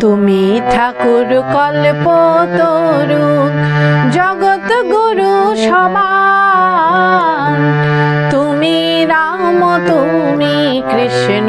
তুমি ঠাকুর কল্প তরু জগৎ গুরু সমান। তুমি রাম তুমি কৃষ্ণ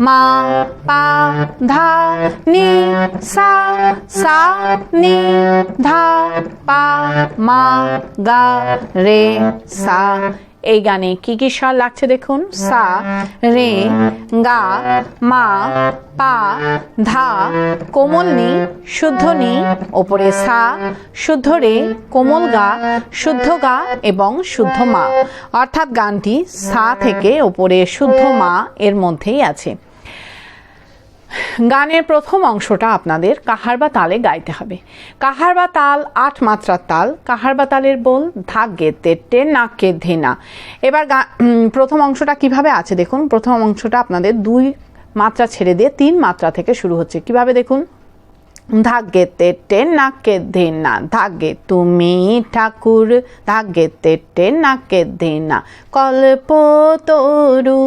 মা পা ধা নি সা সা নি ধা পা মা গা রে সা এই গানে কি কি স্বর লাগছে দেখুন? সা, রে, গা, মা, পা, ধা, কোমল নি, শুদ্ধ নি, ওপরে সা, শুদ্ধ রে, কোমল গা, শুদ্ধ গা এবং শুদ্ধ মা। অর্থাৎ গানটি সা থেকে ওপরে শুদ্ধ মা এর মধ্যেই আছে। গানের প্রথম অংশটা আপনাদের কাহার বা তালে গাইতে হবে। কাহার বা তাল আট মাত্রার তাল, কাহার বা তালের বল ধাক গেতে টে নাকে ধেনা। এবার প্রথম অংশটা কীভাবে আছে দেখুন। প্রথম অংশটা আপনাদের দুই মাত্রা ছেড়ে দিয়ে তিন মাত্রা থেকে শুরু হচ্ছে। কীভাবে দেখুন? ধাগে তেটে নাকে ধেনা। ধাগে তুমি ঠাকুর ধাগে তেটে নাকে ধেনা। কল্প তরু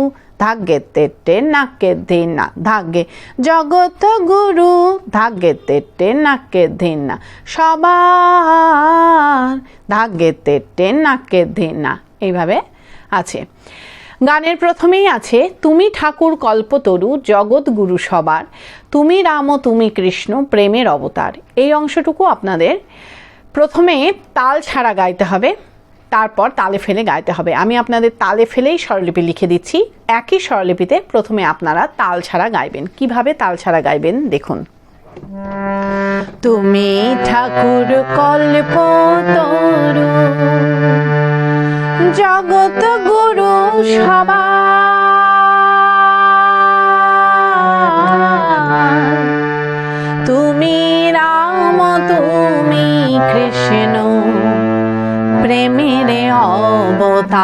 তেটে নাকে ধেনা, ধাগে জগত গুরু, ধাগে তেটে নাকে ধেনা, সবার ধাগে তেটে নাকে ধেনা। এইভাবে আছে। গানের প্রথমেই আছে, তুমি ঠাকুর কল্পতরু, জগৎ গুরু সবার, তুমি রাম, তুমি কৃষ্ণ, প্রেমের অবতার। এই অংশটুকু আপনাদের প্রথমে তাল ছাড়া গাইতে হবে। তারপর তালে ফেলে গাইতে হবে। আমি আপনাদের তালে ফেলেই স্বরলিপি লিখে দিচ্ছি। একই স্বরলিপিতে প্রথমে আপনারা তাল ছাড়া গাইবেন। কীভাবে তাল ছাড়া গাইবেন দেখুন। তুমি ঠাকুর কল্প তরু জগৎ গুরু সবার তুমি রাম, তুমি কৃষ্ণ। প্রেমের অবতার।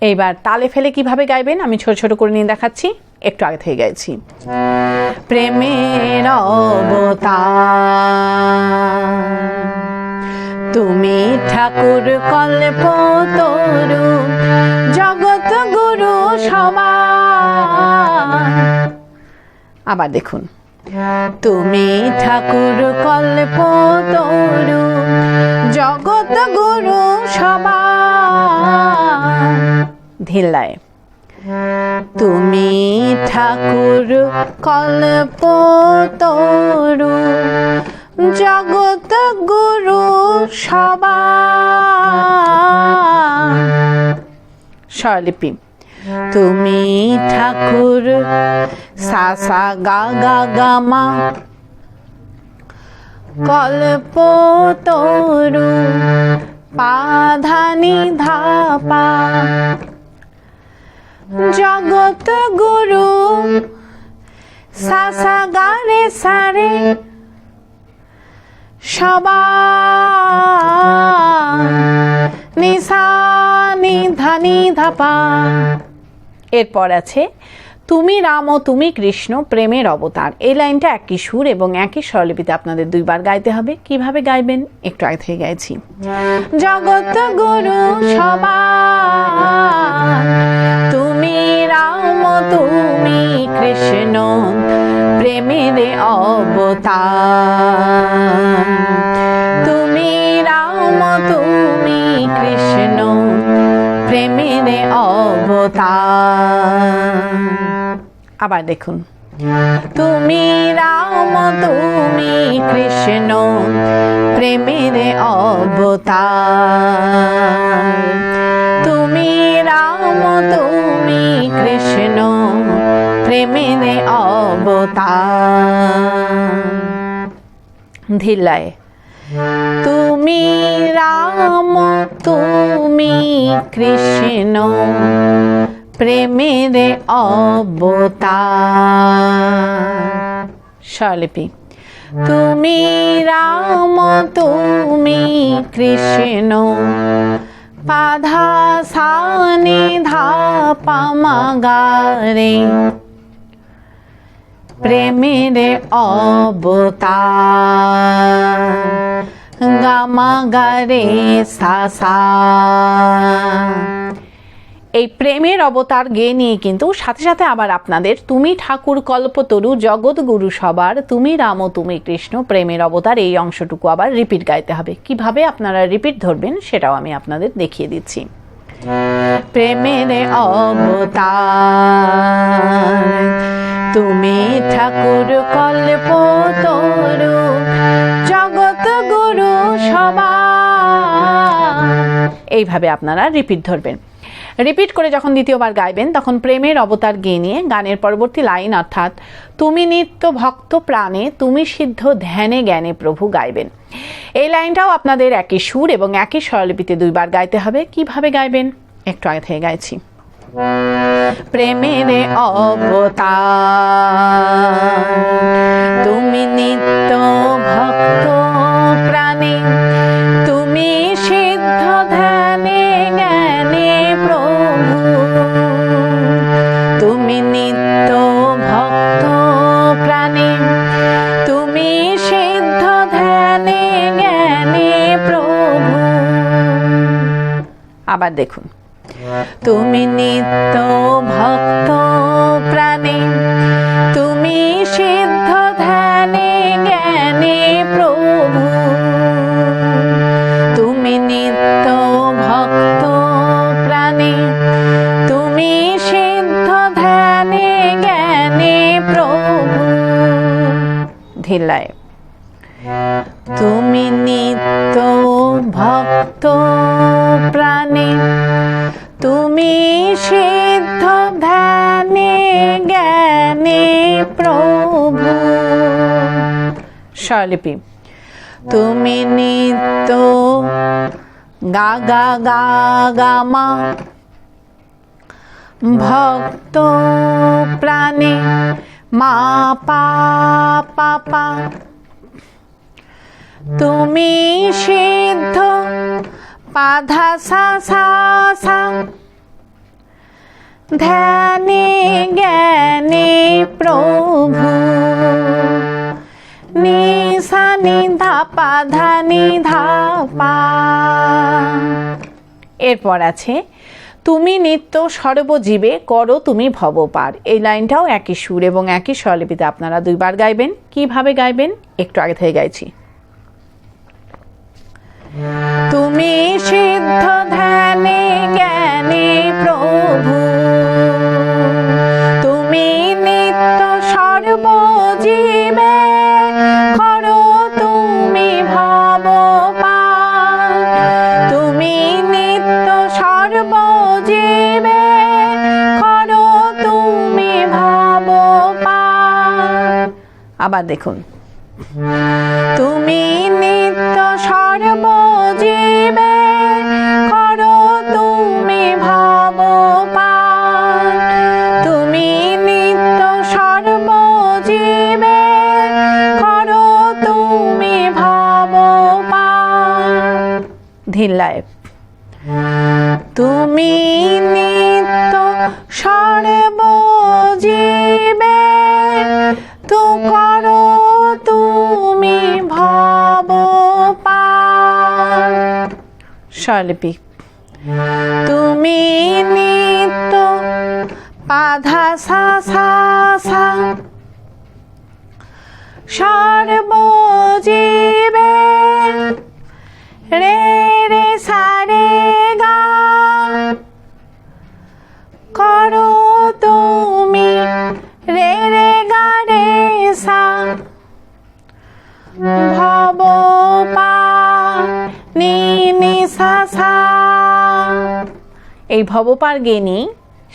এইবার তালে ফেলে কীভাবে গাইবেন? আমি ছোট ছোট করে নিয়ে দেখাচ্ছি। একটু আগে থেকে গাইছি। প্রেমের অবতার। তুমি ঠাকুর কল্প তরু জগৎ গুরু সবার। আবার দেখুন। তুমি ঠাকুর কল্প তরু জগৎ গুরু সবার। ধিল্লায় তুমি ঠাকুর কল্প তরু জগৎ গুরু সবা স্বরলিপি। তুমি ঠাকুর সা সা, গা গা গা, মা। কল্প পাধানি, ধাপা। জগৎ গুরু, সা সা গা রে সারে। সবার নিশা নিধানি ধাপা এরপর আছে তুমি রাম ও তুমি কৃষ্ণ প্রেমের অবতার। এই লাইনটা একই সুর এবং একই স্বরলিপিতে আপনাদের দুইবার গাইতে হবে। কীভাবে গাইবেন? একটু আগে থেকে গাইছি। জগৎ গুরু তুমি রাম তুমি কৃষ্ণ প্রেমের অবতার। প্রেমের অবতার। আবার দেখুন। তুমি রাম, তুমি কৃষ্ণ প্রেমের অবতার। তুমি রাম, তুমি কৃষ্ণ প্রেমের অবতার। ধিল্লায়। তুমি রাম, তুমি কৃষ্ণ, প্রেমের অবতার। স্বরলিপি। তুমি রাম, তুমি কৃষ্ণ পাধা সানি ধা পামাগারে প্রেমের অবতার, গামাগারে সাসা। এই প্রেমের অবতার গে নিয়ে কিন্তু সাথে সাথে আবার আপনাদের তুমি ঠাকুর কল্পতরু জগৎগুরু সবার, তুমি রাম তুমি কৃষ্ণ প্রেমের অবতার, এই অংশটুকু আবার রিপিট গাইতে হবে। কীভাবে আপনারা রিপিট ধরবেন সেটাও আমি আপনাদের দেখিয়ে দিচ্ছি। প্রেমের অবতার তুমি ঠাকুর কল্প তরু, জগৎ গুরু এইভাবে আপনারা রিপিট ধরবেন। রিপিট করে যখন দ্বিতীয়বার গাইবেন, তখন প্রেমের অবতার গেয়ে নিয়ে গানের পরবর্তী লাইন অর্থাৎ, তুমি নিত্য ভক্ত প্রাণে, তুমি সিদ্ধ ধ্যানে জ্ঞানে প্রভু গাইবেন। এই লাইনটাও আপনাদের একই সুর এবং একই স্বরলিপিতে দুইবার গাইতে হবে। কীভাবে গাইবেন? একটু আগে থেকে গাইছি। প্রেমের অবতার। তুমি নিত্য ভক্ত প্রাণে, তুমি সিদ্ধ ধ্যানে জ্ঞানে প্রভু। তুমি নিত্য ভক্ত প্রাণে, তুমি সিদ্ধ ধ্যানে জ্ঞানে প্রভু। আবার দেখুন। তুমি নিত্য ভক্ত প্রাণে, তুমি সিদ্ধ ধ্যানে, জ্ঞানে প্রভু। তুমি নিত্য ভক্ত প্রাণে, তুমি সিদ্ধ ধ্যানে, জ্ঞানে প্রভু। ধিলায় তুমি নিত্য ভক্ত প্রাণে তুমি সিদ্ধ ধ্যানে জ্ঞানে প্রভু। স্বরলিপি। তুমি নিত্য গা গা গা গা মা। ভক্ত প্রাণে মা পা তুমি সিদ্ধ পাধা সা সা ধ্যানে জ্ঞানে প্রভু। নিসা নিধা পাধা নিধা পা। এরপর আছে, তুমি নিত্য সর্বজীবে করো তুমি ভবপার। এই লাইনটাও একই সুর এবং একই স্বরলিপিতে আপনারা দুইবার গাইবেন। কীভাবে গাইবেন? একটু আগে থেকে গাইছি। তুমি সিদ্ধ ধ্যানে তুমি তুমি তুমি নিত্য সর্বজীবে করো তুমি আবার দেখুন। তুমি ধিল্লায় তুমি নিত্য সর্বজীবে তু করো তুমি ভব স্বরলিপি। তুমি নিত্য পাধা এই ভবপার গেনি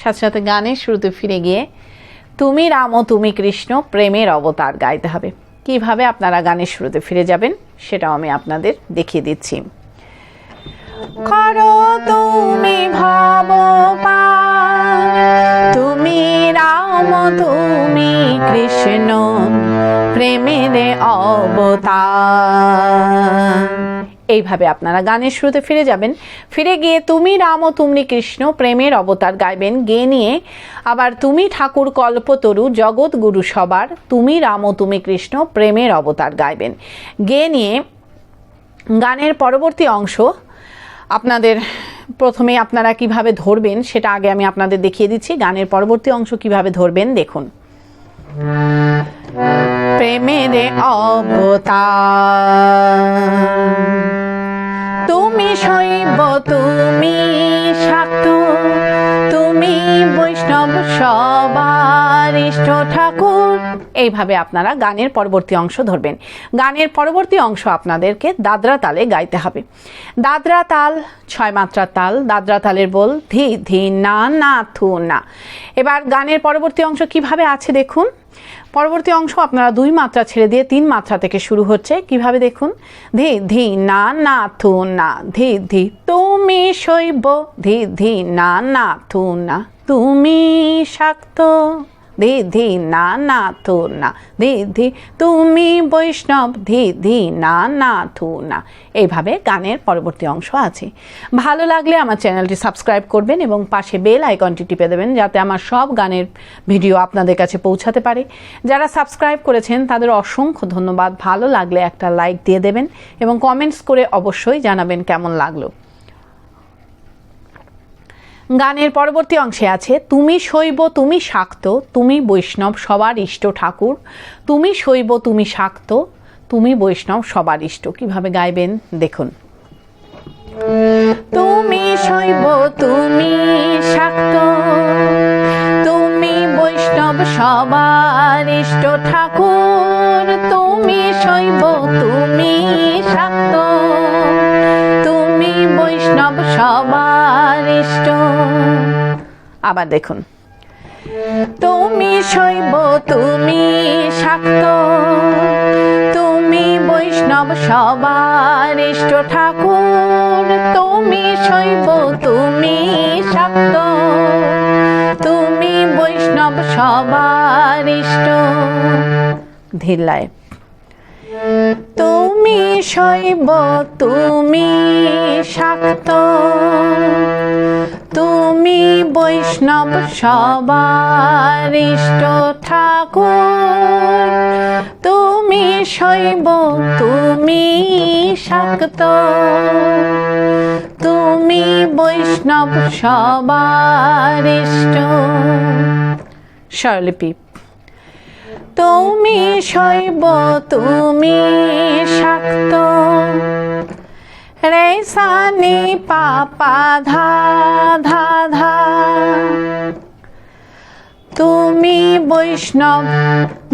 সাথে সাথে গানের শুরুতে ফিরে গিয়ে, তুমি রাম ও তুমি কৃষ্ণ, প্রেমের অবতার গাইতে হবে। কীভাবে আপনারা গানের শুরুতে ফিরে যাবেন, সেটাও আমি আপনাদের দেখিয়ে দিচ্ছি। করো তুমি ভব তুমি রাম, তুমি কৃষ্ণ প্রেমের অবতার। এইভাবে আপনারা গানের শুরুতে ফিরে যাবেন। ফিরে গিয়ে তুমি রাম ও তুমি কৃষ্ণ প্রেমের অবতার গাইবেন, গেয়ে নিয়ে। আবার তুমি, ঠাকুর, কল্পতরু, জগৎ, গুরু সবার, তুমি রাম ও তুমি, কৃষ্ণ প্রেমের অবতার গাইবেন। গেয়ে নিয়ে গানের পরবর্তী অংশ। আপনাদের প্রথমে আপনারা কীভাবে ধরবেন, সেটা আগে আমি আপনাদের দেখিয়ে দিচ্ছি। গানের পরবর্তী অংশ কীভাবে ধরবেন, দেখুন। প্রেমের অবতার। তুমি শৈব, তুমি শাক্ত তুমি বৈষ্ণব, সবার ঠাকুর। এইভাবে আপনারা গানের পরবর্তী অংশ ধরবেন। গানের পরবর্তী অংশ আপনাদেরকে দাদরা তালে গাইতে হবে। দাদরা তাল, ছয় মাত্রার তাল, দাদরা তালের বল, ধি ধি, না না, থু, না। এবার গানের পরবর্তী অংশ কীভাবে আছে দেখুন। পরবর্তী অংশ আপনারা দুই মাত্রা ছেড়ে দিয়ে তিন মাত্রা থেকে শুরু হচ্ছে। কীভাবে দেখুন? ধি ধি, না না, থু, না। ধি ধি, তুমি শৈব। ধি ধি, না না, থু, না। তুমি শাক্ত। ধি ধি না না থু না ধি ধি তুমি বৈষ্ণব ধি ধি না না থু না এইভাবে গানের পরবর্তী অংশ আছে। ভালো লাগলে আমার চ্যানেলটি সাবস্ক্রাইব করবেন এবং পাশে বেল আইকনটি টিপে দেবেন যাতে আমার সব গানের ভিডিও আপনাদের কাছে পৌঁছাতে পারে। যারা সাবস্ক্রাইব করেছেন, তাদের অসংখ্য ধন্যবাদ। ভালো লাগলে একটা লাইক দিয়ে দেবেন এবং কমেন্টস করে অবশ্যই জানাবেন কেমন লাগল। গানের পরবর্তী অংশে আছে, তুমি শৈব, তুমি শাক্ত, তুমি বৈষ্ণব সবার ইষ্ট ঠাকুর, তুমি শৈব, তুমি শাক্ত, তুমি বৈষ্ণব সবার ইষ্ট। কীভাবে গাইবেন? দেখুন। তুমি শৈব, তুমি শাক্ত, তুমি বৈষ্ণব সবার ইষ্ট ঠাকুর, তুমি শৈব, তুমি শাক্ত বৈষ্ণব সবার ইষ্ট। আবার দেখুন। তুমি শৈব, তুমি শাক্ত। তুমি বৈষ্ণব সবার ইষ্ট ঠাকুর। তুমি শৈব, তুমি শাক্ত। তুমি বৈষ্ণব সবার ইষ্ট। ধীরলায় তুমি শৈব, তুমি শাক্ত। তুমি বৈষ্ণব, সবার ইষ্ট ঠাকুর। তুমি শৈব, তুমি শাক্ত। তুমি বৈষ্ণব, সবার ইষ্ট। স্বরলিপি। তুমি শৈব, তুমি শাক্ত। রে সানি, পাপা, ধা ধা ধা। তুমি বৈষ্ণব,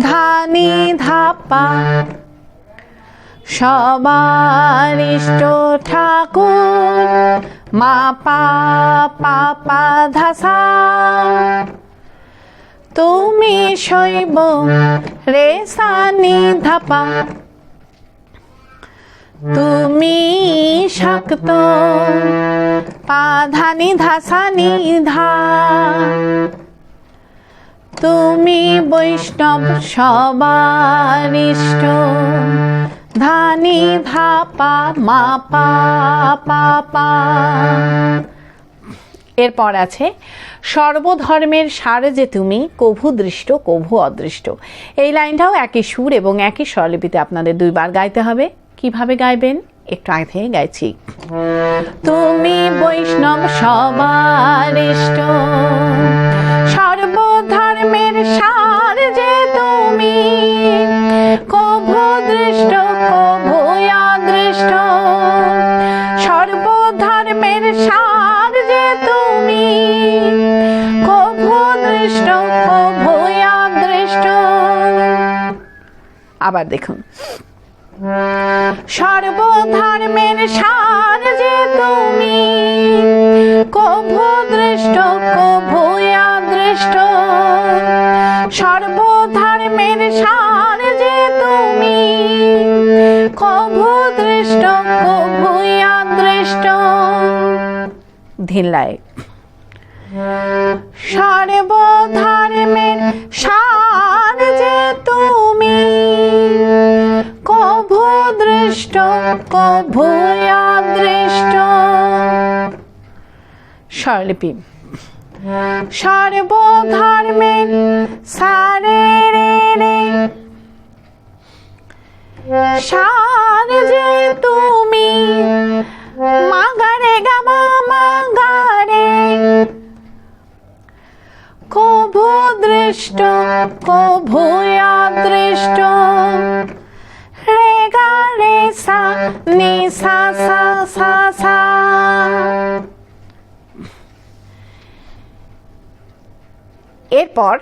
ধানি, ধাপা। সবার ইষ্ট ঠাকুর, মা পাপা ধাসা তুমি শৈব রে সানি ধাপা। তুমি শাক্ত পাধানি ধাসানি ধা। তুমি বৈষ্ণব সবার ইষ্ট, ধানি ধাপা মা পা এরপর আছে, সর্বধর্মের সার যে তুমি, কভু দৃষ্ট, কভু অদৃষ্ট। এই লাইনটাও একই সুর এবং একই স্বরলিপিতে আপনাদের দুইবার গাইতে হবে। কীভাবে গাইবেন? একটু আগে থেকে গাইছি। তুমি বৈষ্ণব সবার সর্বধর্মের সার যে তুমি আবার দেখুন। সর্বধর্মের সার যে তুমি, কভু দৃষ্ট, কভু অদৃষ্ট সর্বধর্মের সার যে তুমি, কভু দৃষ্ট, কভু অদৃষ্ট ধিল্লায় সর্বধর্মের সার যে তুমি দৃষ্ট, কভু অদৃষ্ট স্বরলিপি। সর্বধর্মের সারে রে রে সার যে তুমি, মাগারে গামা মাগারে। কভু দৃষ্ট। সা, নি, সা সা সা সা। এরপর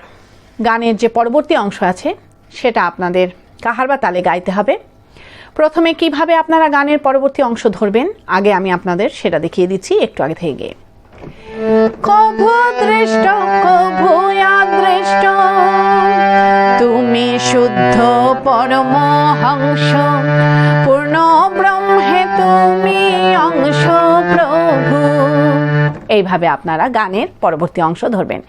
গানের যে পরবর্তী অংশ আছে, সেটা আপনাদের কাহার বা তালে গাইতে হবে। প্রথমে কীভাবে আপনারা গানের পরবর্তী অংশ ধরবেন, আগে আমি আপনাদের সেটা দেখিয়ে দিচ্ছি একটু আগে থেকে। গিয়ে কভু দৃষ্ট, কভু অদৃষ্ট, তুমি শুদ্ধ পরমহংস ব্রহ্মে তুমি অংশ প্রভু। এইভাবে আপনারা গানের পরবর্তী অংশ ধরবেন।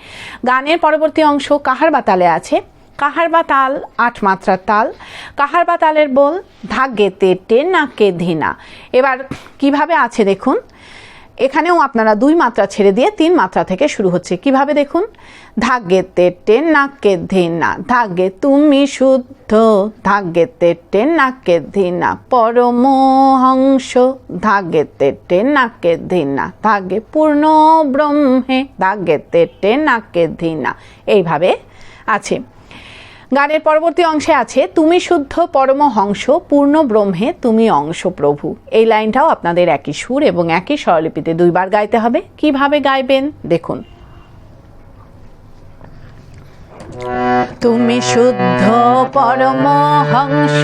গানের পরবর্তী অংশ কাহার বা তালে আছে? কাহার বা তাল আট মাত্রার তাল। কাহার বা তালের বল ধাগ্যে তেটে নাকে ধিনা। এবার কীভাবে আছে দেখুন। এখানেও আপনারা দুই মাত্রা ছেড়ে দিয়ে তিন মাত্রা থেকে শুরু হচ্ছে। কীভাবে দেখুন? ধাগ্গে তেটে নাকে ধিনা। ধাগ্গে তুমি শুদ্ধ ধাগ্গে তেটে নাকে ধিনা। পরমহংস। ধাগ্গে তেটে নাকে ধিনা। ধাগ্যে পূর্ণ ব্রহ্মে। ধাগ্গে তেটে নাকে ধিনা। এইভাবে আছে। গানের পরবর্তী অংশে আছে, তুমি শুদ্ধ পরমহংস পূর্ণ ব্রহ্মে তুমি অংশ প্রভু। এই লাইনটাও আপনাদের একই সুর এবং একই স্বরলিপিতে দুইবার গাইতে হবে। কীভাবে গাইবেন? দেখুন। তুমি শুদ্ধ পরমহংস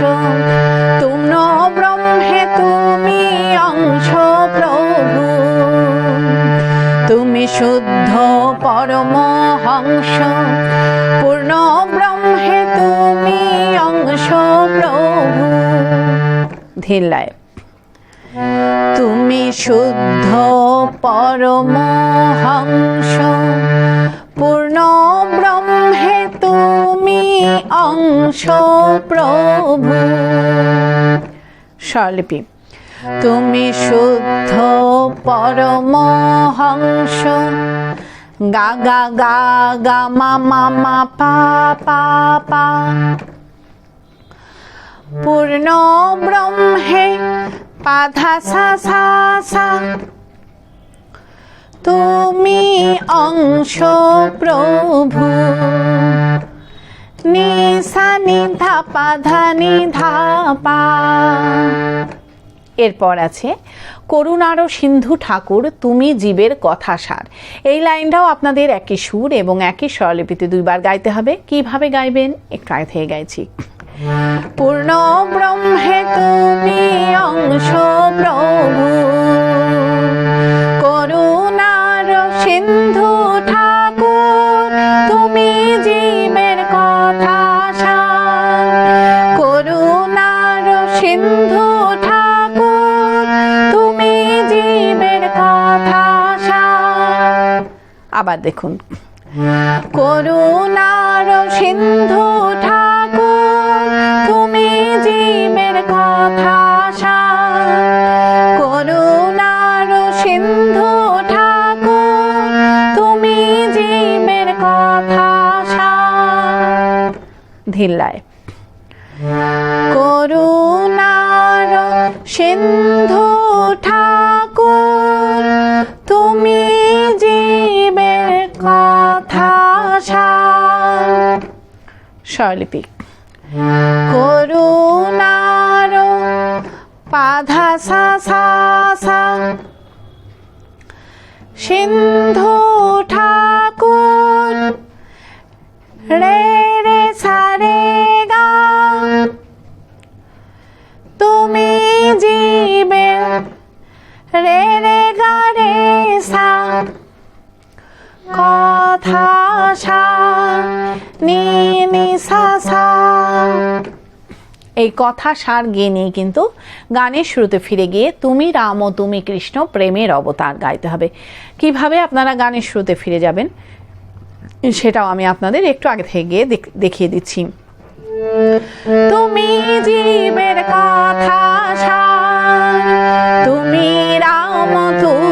পূর্ণ ব্রহ্মে তুমি অংশ প্রভু। তুমি শুদ্ধ পরম হংস, পূর্ণ ধীরলায় তুমি শুদ্ধ পরমহংস পূর্ণ ব্রহ্মে তুমি অংশ প্রভু। স্বলিপি তুমি শুদ্ধ পরমহংস গা গা গা গা মা মা পা পা পা। পূর্ণ ব্রহ্মে পাধা সা সা সা তুমি অংশ প্রভু নিসা নিধা পাধা নিধা পা এরপর আছে, করুণার সিন্ধু ঠাকুর, তুমি জীবের কথা সার। এই লাইনটাও আপনাদের একই সুর এবং একই স্বরলিপিতে দুইবার গাইতে হবে। কীভাবে গাইবেন? একটু আগে থেকে গাইছি। পূর্ণ ব্রহ্মে তুমি অংশ প্রভু। করুণার সিন্ধু ঠাকুর, তুমি জীবের কথা করুণার সিন্ধু ঠাকুর, তুমি জীবের কথা আবার দেখুন। করুণার সিন্ধু ঠাকুর তুমি জীবের কথা করুণার সিন্ধু ঠাকুর, তুমি জীবের কথা ধিল্লায় করুণার সিন্ধু ঠাকুর, তুমি জীবের কথা স্বরলিপি। করুণার পাধা সা সা সা। সিন্ধু ঠাকুর, রে রে সা রে গা। তুমি জীবে, রে রে গা রে সা। কথা সা এই কথা সার গিয়ে নিয়ে কিন্তু গানের শুরুতে ফিরে গিয়ে তুমি রাম ও তুমি কৃষ্ণ প্রেমের অবতার গাইতে হবে কীভাবে আপনারা গানের শুরুতে ফিরে যাবেন সেটাও আমি আপনাদের একটু আগে থেকে গিয়ে দেখ- দেখিয়ে দিচ্ছি তুমি জীবের কথা তুমি রাম তুমি